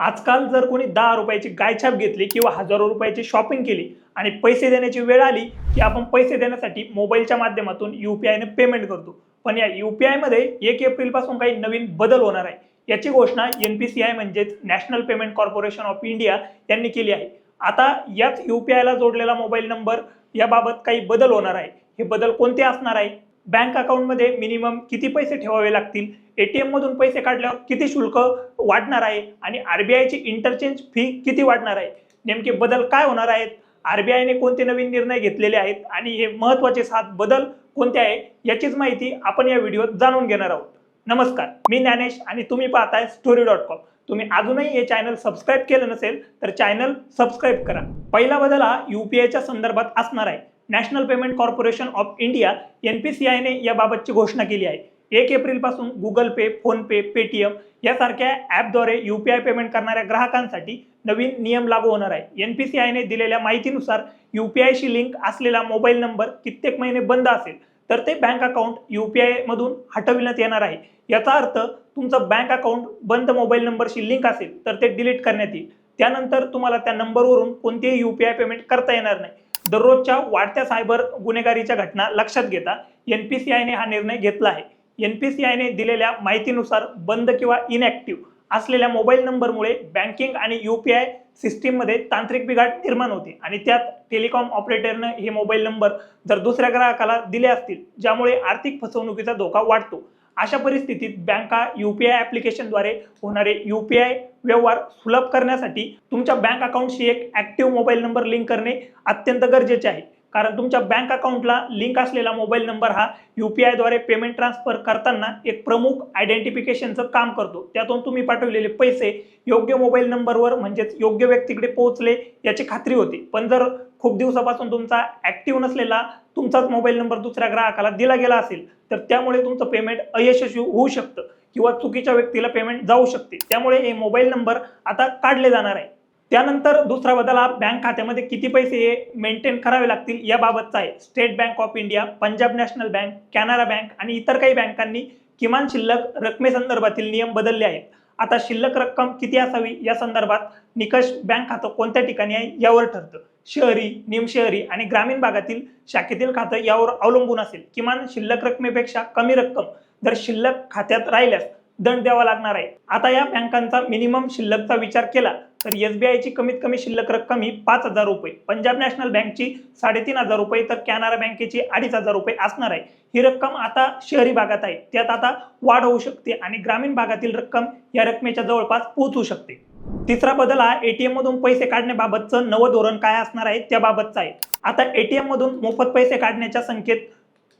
आजकाल जर कोणी दहा रुपयाची गायछाप घेतली किंवा हजारो रुपयाची शॉपिंग केली आणि पैसे देण्याची वेळ आली की आपण पैसे देण्यासाठी मोबाईलच्या माध्यमातून यू पी आयने पेमेंट करतो. पण या यू पी आयमध्ये एक एप्रिलपासून काही नवीन बदल होणार आहे. याची घोषणा एन पी सी आय म्हणजेच national payment corporation of India यांनी केली आहे. आता याच यू पी आयला जोडलेला मोबाईल नंबर याबाबत काही बदल होणार आहे. हे बदल कोणते असणार आहे? बँक अकाउंटमध्ये मिनिमम किती पैसे ठेवावे लागतील? ए टी एममधून पैसे काढल्यावर किती शुल्क वाढणार आहे? आणि आर बी आयची इंटरचेंज फी किती वाढणार आहे? नेमके बदल काय होणार आहेत? आर बी आयने कोणते नवीन निर्णय घेतलेले आहेत? आणि हे महत्त्वाचे सात बदल कोणते आहे याचीच माहिती आपण या व्हिडिओत जाणून घेणार आहोत. नमस्कार मी ज्ञानेश आणि तुम्ही पाहताय स्टोरी डॉट कॉम तुम्ही अजूनही हे चॅनल सबस्क्राईब केलं नसेल तर चॅनल सबस्क्राईब करा. पहिला बदल हा यू पी आयच्या संदर्भात असणार आहे. National payment corporation of India N P C आयने याबाबतची घोषणा केली आहे. एक एप्रिलपासून गुगल पे फोनपे पेटीएम यासारख्या ॲपद्वारे यू पी आय पेमेंट करणाऱ्या ग्राहकांसाठी नवीन नियम लागू होणार आहे. एन पी सी आयने दिलेल्या माहितीनुसार यू पी आयशी लिंक असलेला मोबाईल नंबर कित्येक महिने बंद असेल तर ते बँक अकाउंट यू पी आयमधून हटविण्यात येणार आहे. याचा अर्थ तुमचं बँक अकाउंट बंद मोबाईल नंबरशी लिंक असेल तर ते डिलीट करण्यात येईल. त्यानंतर तुम्हाला त्या नंबरवरून कोणतेही यू पी आय पेमेंट करता येणार नाही. दररोजच्या वाढत्या सायबर गुन्हेगारीच्या घटना लक्षात घेता एन पी सी आयने हा निर्णय घेतला आहे. एन पी सी आयने दिलेल्या माहितीनुसार बंद किंवा इनॅक्टिव्ह असलेल्या मोबाईल नंबरमुळे बँकिंग आणि यू पी आय सिस्टीममध्ये तांत्रिक बिघाड निर्माण होते आणि त्यात टेलिकॉम ऑपरेटरनं हे मोबाईल नंबर जर दुसऱ्या ग्राहकाला दिले असतील ज्यामुळे आर्थिक फसवणुकीचा धोका वाढतो. अशा परिस्थितीत बँका यू पी आय ॲप्लिकेशनद्वारे होणारे यू पी आय व्यवहार सुलभ करण्यासाठी तुमच्या बँक अकाउंटशी एक ॲक्टिव्ह मोबाईल नंबर लिंक करणे अत्यंत गरजेचे आहे. कारण तुमच्या बँक अकाउंटला लिंक असलेला मोबाईल नंबर हा यू पी आयद्वारे पेमेंट ट्रान्सफर करताना एक प्रमुख आयडेंटिफिकेशनचं काम करतो. त्यातून तुम्ही पाठवलेले पैसे योग्य मोबाईल नंबरवर म्हणजेच योग्य व्यक्तीकडे पोहोचले याची खात्री होते. पण जर खूप दिवसापासून तुमचा ॲक्टिव्ह नसलेला तुमचाच मोबाईल नंबर दुसऱ्या ग्राहकाला दिला गेला असेल तर त्यामुळे तुमचं पेमेंट अयशस्वी होऊ शकतं किंवा चुकीच्या व्यक्तीला पेमेंट जाऊ शकते. त्यामुळे हे मोबाईल नंबर आता काढले जाणार आहे. त्यानंतर दुसरा बदल हा बँक खात्यामध्ये किती पैसे हे मेंटेन करावे लागतील याबाबतचा आहे. State bank of India Punjab national bank Canara bank आणि इतर काही बँकांनी किमान शिल्लक रकमेसंदर्भातील नियम बदलले आहेत. आता शिल्लक रक्कम किती असावी? या संदर्भात निकष बँक खातं कोणत्या ठिकाणी आहे यावर ठरतं. शहरी निमशहरी आणि ग्रामीण भागातील शाखेतील खातं यावर अवलंबून असेल. किमान शिल्लक रकमेपेक्षा कमी रक्कम जर शिल्लक खात्यात राहिल्यास दंड द्यावा लागणार आहे. आता या बँकांचा मिनिमम शिल्लकचा विचार केला तर एसबीआयची कमीत कमी शिल्लक रक्कम ही पाच हजार रुपये. पंजाब नॅशनल बँकची साडेतीन हजार रुपये तर कॅनरा बँकेची अडीच हजार रुपये असणार आहे. ही रक्कम आता शहरी भागात आहे. त्यात आता वाढ होऊ शकते आणि ग्रामीण भागातील रक्कम या रकमेच्या जवळपास पोहोचू शकते. तिसरा बदल हा एटीएम मधून पैसे काढण्याबाबतचं नवं धोरण काय असणार आहे त्याबाबतचं आहे. आता एटीएम मधून मोफत पैसे काढण्याच्या संख्येत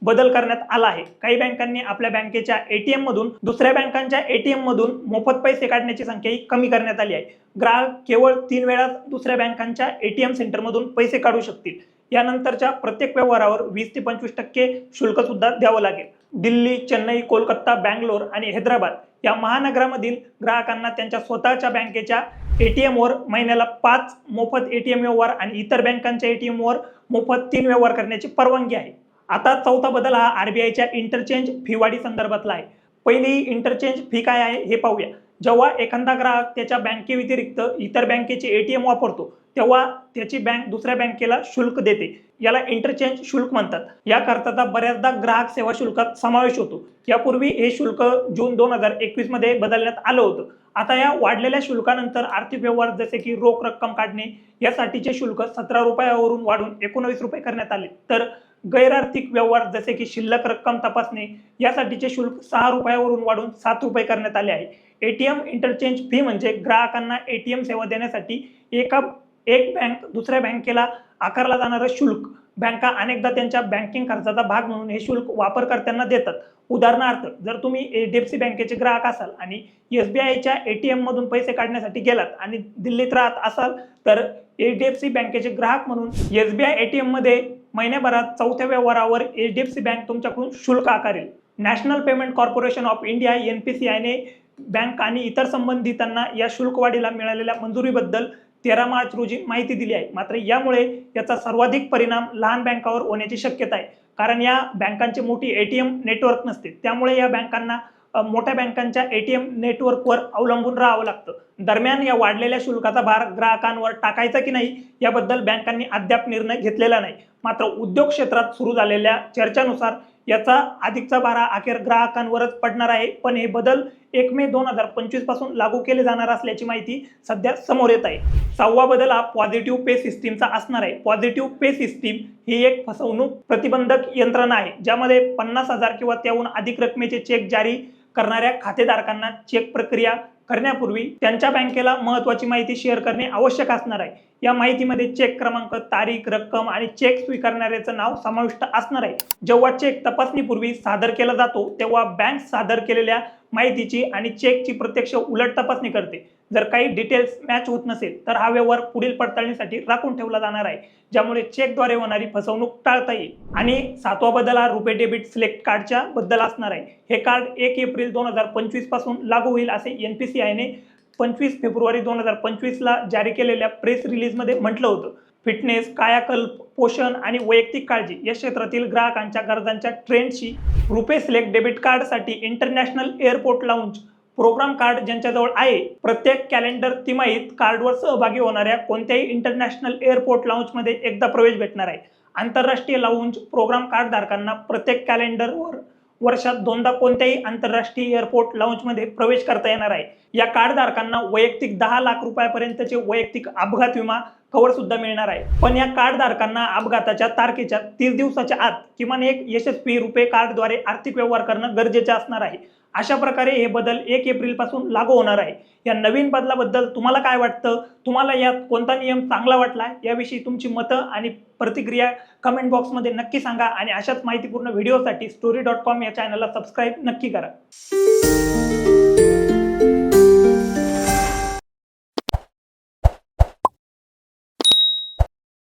बदल करण्यात आला आहे. काही बँकांनी आपल्या बँकेच्या एटीएम मधून दुसऱ्या बँकांच्या एटीएम मधून मोफत पैसे काढण्याची संख्या ही कमी करण्यात आली आहे. ग्राहक केवळ तीन वेळा दुसऱ्या बँकांच्या एटीएम सेंटरमधून पैसे काढू शकतील. यानंतरच्या प्रत्येक व्यवहारावर वीस ते पंचवीस टक्के शुल्क सुद्धा द्यावं लागेल. दिल्ली चेन्नई कोलकाता बँगलोर आणि हैदराबाद या महानगरामधील ग्राहकांना त्यांच्या स्वतःच्या बँकेच्या एटीएमवर महिन्याला पाच मोफत एटीएम व्यवहार आणि इतर बँकांच्या एटीएमवर मोफत तीन व्यवहार करण्याची परवानगी आहे. आता चौथा बदल हा आरबीआयच्या इंटरचेंज फी वाढी संदर्भातला आहे. पहिली इंटरचेंज फी काय आहे हे पाहूया. जेव्हा एखादा ग्राहक त्याच्या बँकेव्यतिरिक्त इतर बँकेचे एटीएम वापरतो तेव्हा त्याची बँक दुसऱ्या बँकेला शुल्क देते. याला इंटरचेंज शुल्क म्हणतात. या बऱ्याचदा ग्राहक सेवा शुल्कात समावेश होतो. यापूर्वी हे शुल्क जून दोन हजार एकवीसमध्ये बदलण्यात आलं होतं. आता या वाढलेल्या शुल्कानंतर आर्थिक व्यवहार जसे की रोख रक्कम काढणे यासाठीचे शुल्क सतरा रुपयावरून वाढून एकोणवीस रुपये करण्यात आले. तर गैरआर्थिक व्यवहार जसे की शिल्लक रक्कम तपासणे यासाठीचे शुल्क सहा रुपयावरून वाढून सात रुपये करण्यात आले आहे. एटीएम इंटरचेंज फी म्हणजे ग्राहकांना एटीएम सेवा देण्यासाठी एका एक बँक दुसऱ्या बँकेला आकारला जाणारं शुल्क. बँका अनेकदा त्यांच्या बँकिंग खर्चाचा भाग म्हणून हे शुल्क वापरकर्त्यांना देतात. उदाहरणार्थ जर तुम्ही एच डी एफ सी बँकेचे ग्राहक असाल आणि एस बी आयच्या ए टी एममधून पैसे काढण्यासाठी गेलात आणि दिल्लीत राहत असाल तर एच डी एफ सी बँकेचे ग्राहक म्हणून S B I A T एममध्ये महिन्याभरात चौथ्या व्यवहारावर H D F C bank तुमच्याकडून शुल्क आकारेल. National payment corporation of India N P C आयने bank आणि इतर संबंधितांना या शुल्कवाढीला मिळालेल्या मंजुरीबद्दल तेरा मार्च रोजी माहिती दिली आहे. मात्र यामुळे याचा सर्वाधिक परिणाम लहान बँकावर होण्याची शक्यता आहे. कारण या बँकांची मोठी एटीएम नेटवर्क नसते. त्यामुळे या बँकांना मोठ्या बँकांच्या एटीएम नेटवर्कवर अवलंबून राहावं लागतं. दरम्यान या वाढलेल्या शुल्काचा भार ग्राहकांवर टाकायचा की नाही याबद्दल बँकांनी अद्याप निर्णय घेतलेला नाही. मात्र उद्योग क्षेत्रात सुरू झालेल्या चर्चानुसार याचा अधिकचा भारा अखेर ग्राहकांवरच पडणार आहे. पण हे बदल एक मे दोन हजार पंचवीसपासून लागू केले जाणार असल्याची माहिती सध्या समोर येत आहे. सहावा बदल हा पॉझिटिव्ह पे सिस्टीमचा असणार आहे. पॉझिटिव्ह पे सिस्टीम ही एक फसवणूक प्रतिबंधक यंत्रणा आहे ज्यामध्ये पन्नास हजार किंवा त्याहून अधिक रकमेचे चेक जारी करणाऱ्या खातेधारकांना चेक प्रक्रिया करण्यापूर्वी त्यांच्या बँकेला महत्वाची माहिती शेअर करणे आवश्यक असणार आहे. या माहितीमध्ये चेक क्रमांक तारीख रक्कम आणि चेक स्वीकारणाऱ्याचं नाव समाविष्ट असणार आहे. जेव्हा चेक तपासणीपूर्वी सादर केला जातो तेव्हा बँक सादर केलेल्या माहितीची आणि चेकची प्रत्यक्ष उलट तपासणी करते. जर काही डिटेल्स मॅच होत नसेल तर हा व्यवहार पुढील पडताळणीसाठी राखून ठेवला जाणार आहे. ज्यामुळे चेकद्वारे होणारी फसवणूक टाळता येईल. आणि सातवा बदल हा रुपे डेबिट सिलेक्ट कार्डच्या बद्दल असणार आहे. हे कार्ड एक एप्रिल दोन हजार पंचवीसपासून लागू होईल असे एन पी सी आयने पंचवीस फेब्रुवारी दोन हजार पंचवीसला जारी केलेल्या प्रेस रिलीजमध्ये म्हटलं होतं. फिटनेस कायाकल्प पोषण आणि वैयक्तिक काळजी या क्षेत्रातील ग्राहकांच्या गरजांच्या ट्रेंडशी रुपे सिलेक्ट डेबिट कार्डसाठी international airport lounge program card ज्यांच्याजवळ आहे. प्रत्येक कॅलेंडर तिमाहीत कार्डवर सहभागी होणाऱ्या कोणत्याही इंटरनॅशनल एअरपोर्ट लाऊंजमध्ये एकदा प्रवेश भेटणार आहे. आंतरराष्ट्रीय लाऊंज प्रोग्राम कार्डधारकांना प्रत्येक कॅलेंडरवर वर्षात दोनदा कोणत्याही आंतरराष्ट्रीय एअरपोर्ट लाऊंजमध्ये प्रवेश करता येणार आहे. या कार्डधारकांना वैयक्तिक दहा लाख रुपयापर्यंतचे वैयक्तिक अपघात विमा कव्हर सुद्धा मिळणार आहे. पण या कार्ड धारकांना अपघाताच्या तारखेच्या तीस दिवसाच्या आत किमान एक यशस्वी रुपे कार्डद्वारे आर्थिक व्यवहार करणं गरजेचे असणार आहे. अशा प्रकारे हे बदल एक एप्रिलपासून लागू होणार आहे. या नवीन बदलाबद्दल तुम्हाला काय वाटतं? तुम्हाला यात कोणता नियम चांगला वाटला? याविषयी तुमची मतं आणि प्रतिक्रिया कमेंट बॉक्समध्ये नक्की सांगा आणि अशाच माहितीपूर्ण व्हिडिओसाठी स्टोरी डॉट कॉम या चॅनलला सबस्क्राईब नक्की करा.